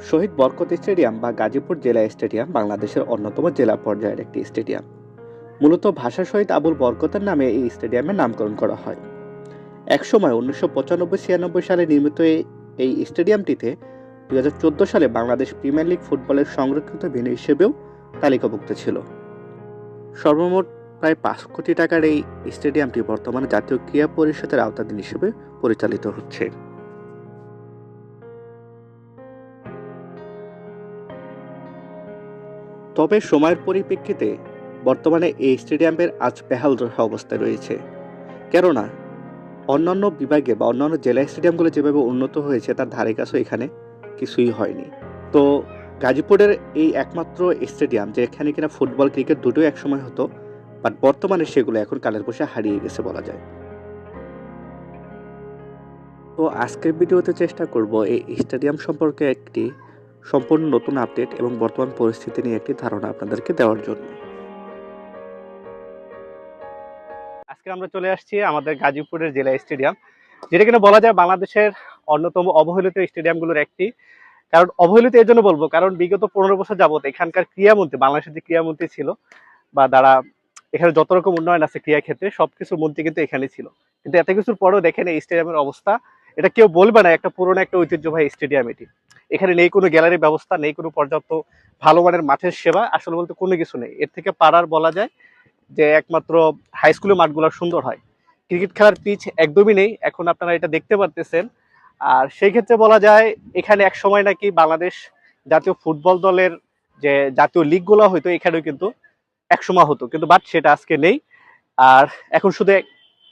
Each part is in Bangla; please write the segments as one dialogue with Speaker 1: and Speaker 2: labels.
Speaker 1: শহীদ বরকত স্টেডিয়াম বা গাজীপুর জেলা স্টেডিয়াম বাংলাদেশের অন্যতম জেলা পর্যায়ের একটি স্টেডিয়াম। মূলত ভাষা শহীদ আবুল বরকতের নামে এই স্টেডিয়ামের নামকরণ করা হয়। একসময় উনিশশো পঁচানব্বই ছিয়ানব্বই সালে নির্মিত এই- স্টেডিয়ামটিতে দু হাজার চোদ্দ সালে বাংলাদেশ প্রিমিয়ার লিগ ফুটবলের সংরক্ষিত ভেন্যু হিসেবেও তালিকাভুক্ত ছিল। সর্বমোট প্রায় পাঁচ কোটি টাকার এই স্টেডিয়ামটি বর্তমানে জাতীয় ক্রীড়া পরিষদের আওতাধীন হিসেবে পরিচালিত হচ্ছে। তবে সময়ের পরিপ্রেক্ষিতে বর্তমানে এই স্টেডিয়ামের আজ বেহাল অবস্থায় রয়েছে। কেননা, অন্যান্য বিভাগে বা অন্যান্য জেলা স্টেডিয়ামগুলো যেভাবে উন্নত হয়েছে তার ধারে কাছেও এখানে কিছুই হয়নি। তো গাজীপুরের এই একমাত্র স্টেডিয়াম, যেখানে কিনা ফুটবল, ক্রিকেট দুটোই একসময় হতো, বাট বর্তমানে সেগুলো এখন কালের বসে হারিয়ে গেছে বলা যায়। তো আজকের ভিডিওতে চেষ্টা করব এই স্টেডিয়াম সম্পর্কে একটি সম্পূর্ণ নতুন আপডেট এবং বর্তমান পরিস্থিতি নিয়ে একটি ধারণা আপনাদেরকে দেওয়ার জন্য। আজকে আমরা চলে আসছি আমাদের গাজীপুরের জেলা স্টেডিয়াম, যেটা কিনা বলা যায় বাংলাদেশের অন্যতম অবহেলিত স্টেডিয়ামগুলোর একটি। কারণ অবহেলিত এর জন্য বলব, কারণ বিগত পনেরো বছর যাবত এখানকার ক্রীড়ামন্ত্রী, বাংলাদেশের যে ক্রীড়ামন্ত্রী ছিল বা দ্বারা এখানে যত রকম উন্নয়ন আছে ক্রীড়া ক্ষেত্রে সবকিছুর মন্ত্রী কিন্তু এখানে ছিল। কিন্তু এত কিছুর পরেও দেখেন এই স্টেডিয়ামের অবস্থা, এটা কেউ বলবে না, একটা পুরনো, একটা ঐতিহ্যবাহী স্টেডিয়াম এটি। এখানে নেই কোনো গ্যালারি ব্যবস্থা, নেই কোনো পর্যাপ্ত ভালো মানের মাঠের সেবা, আসলে বলতে কোনো কিছু নেই। এর থেকে পাড়ার বলা যায় যে একমাত্র হাই স্কুলের মাঠগুলো সুন্দর হয়। ক্রিকেট খেলার পিচ একদমই নেই, এখন আপনারা এটা দেখতে পারতেছেন। আর সেই ক্ষেত্রে বলা যায়, এখানে এক সময় নাকি বাংলাদেশ জাতীয় ফুটবল দলের যে জাতীয় লিগগুলো হয়তো এখানেও কিন্তু একসময় হতো। কিন্তু বাট সেটা আজকে নেই। আর এখন শুধু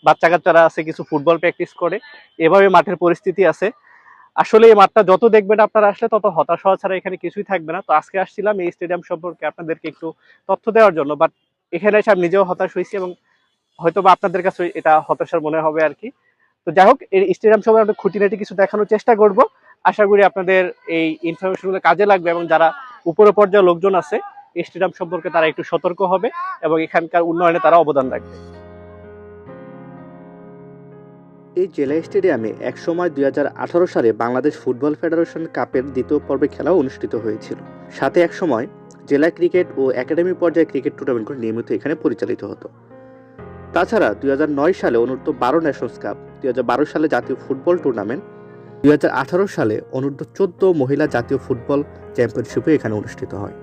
Speaker 1: বাচ্চা কাচ্চারা আছে, কিছু ফুটবল প্র্যাকটিস করে। এভাবে মাঠের পরিস্থিতি আছে। আসলে এই মাঠটা যত দেখবেন আপনারা আসলে তত হতাশ হওয়া ছাড়া এখানে কিছুই থাকবে না। তো আজকে আসছিলাম এই স্টেডিয়াম সম্পর্কে আপনাদেরকে একটু তথ্য দেওয়ার জন্য বাট এখানে এসে আমি নিজেও হতাশ হয়েছি এবং হয়তো বা আপনাদের কাছে এটা হতাশার মনে হবে আর কি। তো যাই হোক, এই স্টেডিয়াম সম্পর্কে আমরা খুঁটিনাটি কিছু দেখানোর চেষ্টা করব। আশা করি আপনাদের এই ইনফরমেশনগুলো কাজে লাগবে এবং যারা উপরে পর্যায়ে লোকজন আছে স্টেডিয়াম সম্পর্কে তারা একটু সতর্ক হবে এবং এখানকার উন্নয়নে তারা অবদান রাখবে। এই জেলা স্টেডিয়ামে এক একসময় দুই হাজার আঠারো সালে বাংলাদেশ ফুটবল ফেডারেশন কাপের দ্বিতীয় পর্বে খেলা অনুষ্ঠিত হয়েছিল। সাথে একসময় জেলা ক্রিকেট ও একাডেমি পর্যায়ে ক্রিকেট টুর্নামেন্টগুলো নিয়মিত এখানে পরিচালিত হতো। তাছাড়া দু হাজার নয় সালে অনূর্ধ্ব বারো ন্যাশনস কাপ দু হাজার বারো সালে জাতীয় ফুটবল টুর্নামেন্ট, দুই আঠারো সালে অনূর্ধ্ব চোদ্দ মহিলা জাতীয় ফুটবল চ্যাম্পিয়নশিপও এখানে অনুষ্ঠিত হয়।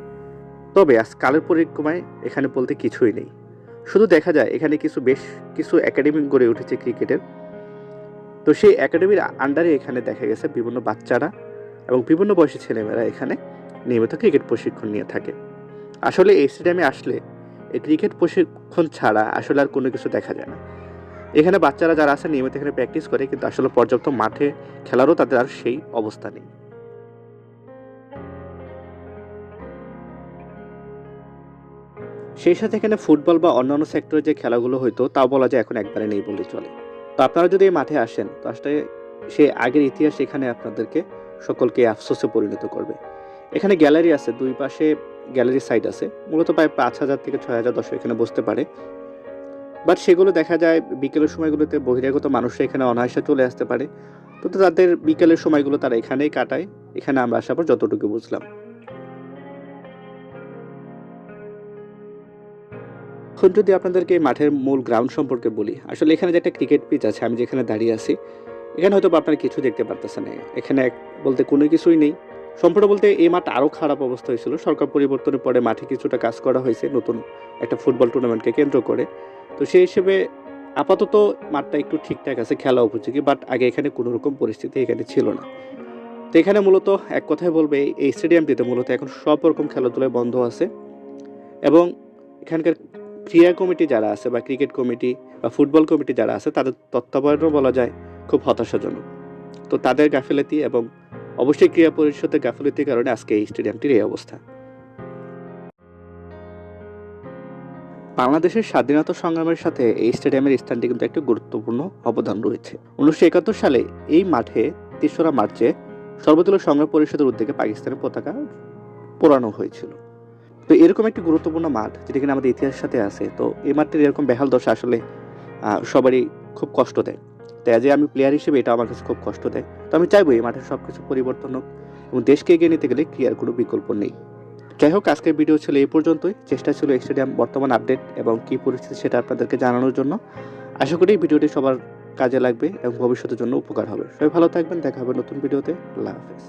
Speaker 1: তবে আজ কালের পরিক্রমায় এখানে বলতে কিছুই নেই। শুধু দেখা যায় এখানে কিছু বেশ কিছু একাডেমি গড়ে উঠেছে ক্রিকেটের। তো সেই একাডেমির আন্ডারে এখানে দেখা গেছে বিভিন্ন বাচ্চারা এবং বিভিন্ন বয়সী ছেলেমেয়েরা এখানে নিয়মিত ক্রিকেট প্রশিক্ষণ নিয়ে থাকে। আসলে এই স্টেডিয়ামে আসলে এই ক্রিকেট প্রশিক্ষণ ছাড়া আসলে আর কোনো কিছু দেখা যায় না। এখানে বাচ্চারা যারা আছে নিয়মিত এখানে প্র্যাকটিস করে, কিন্তু আসলে পর্যাপ্ত মাঠে খেলারও তাদের আর সেই অবস্থা নেই। সেই সাথে এখানে ফুটবল বা অন্যান্য সেক্টরে যে খেলাগুলো হইতো, তাও বলা যায় এখন একবারে নেই বলে চলে। তো আপনারা যদি এই মাঠে আসেন, তো আসলে সেই আগের ইতিহাস এখানে আপনাদেরকে সকলকে আফসোসে পরিণত করবে। এখানে গ্যালারি আছে, দুই পাশে গ্যালারি সাইড আছে। মূলত প্রায় পাঁচ হাজার থেকে ছয় হাজার দর্শক এখানে বসতে পারে। বাট সেগুলো দেখা যায় বিকেলের সময়গুলোতে বহিরাগত মানুষরা এখানে অনায়াসে চলে আসতে পারে। তো তাদের বিকেলের সময়গুলো তারা এখানেই কাটায়। এখানে আমরা আসার পর যতটুকু বুঝলাম। এখন যদি আপনাদেরকে মাঠের মূল গ্রাউন্ড সম্পর্কে বলি, আসলে এখানে যে একটা ক্রিকেট পিচ আছে, আমি যেখানে দাঁড়িয়ে আছি, এখানে হয়তো আপনারা কিছু দেখতে পারতেছেন। এখানে বলতে কোনো কিছুই নেই। সম্পূর্ণ বলতে এই মাঠ আরও খারাপ অবস্থা হয়েছিল। সরকার পরিবর্তনের পরে মাঠে কিছুটা কাজ করা হয়েছে, নতুন একটা ফুটবল টুর্নামেন্টকে কেন্দ্র করে। তো সেই হিসেবে আপাতত মাঠটা একটু ঠিকঠাক আছে, খেলা উপযোগী বাট আগে এখানে কোনো রকম পরিস্থিতি এখানে ছিল না। তো এখানে মূলত এক কথায় বলবে, এই স্টেডিয়ামটিতে মূলত এখন সব রকম খেলাধুলায় বন্ধ আছে। এবং এখানকার ক্রীড়া কমিটি যারা আছে বা ক্রিকেট কমিটি বা ফুটবল কমিটি যারা আছে, তাদের তত্ত্বাবধানও বলা যায় খুব হতাশাজনক। তো তাদের গাফিলতি এবং অবশ্যই ক্রীড়া পরিষদের গাফিলতির কারণে আজকে এই স্টেডিয়ামটির এই অবস্থা। বাংলাদেশের স্বাধীনতা সংগ্রামের সাথে এই স্টেডিয়ামের স্থানটি কিন্তু একটি গুরুত্বপূর্ণ অবদান রয়েছে। উনিশশো একাত্তর সালে এই মাঠে তেসরা মার্চে সর্বদলীয় সংগ্রাম পরিষদের উদ্যোগে পাকিস্তানের পতাকা পোড়ানো হয়েছিল। তো এরকম একটি গুরুত্বপূর্ণ মাঠ যেটা কিনা আমাদের ইতিহাসের সাথে আছে, তো এই মাঠটির এরকম বেহাল দশা আসলে সবারই খুব কষ্ট দেয়। তাই আজ আমি প্লেয়ার হিসেবে এটা আমার কাছে খুব কষ্ট দেয়। তো আমি চাইব এই মাঠের সব কিছু পরিবর্তন হোক এবং দেশকে এগিয়ে নিতে গেলে ক্রিয়ার কোনো বিকল্প নেই। যাই হোক, আজকের ভিডিও ছিল এই পর্যন্তই। চেষ্টা ছিল স্টেডিয়াম বর্তমান আপডেট এবং কী পরিস্থিতি সেটা আপনাদেরকে জানানোর জন্য। আশা করি ভিডিওটি সবার কাজে লাগবে এবং ভবিষ্যতের জন্য উপকার হবে। সবাই ভালো থাকবেন, দেখা হবে নতুন ভিডিওতে আল্লাহ হাফেজ।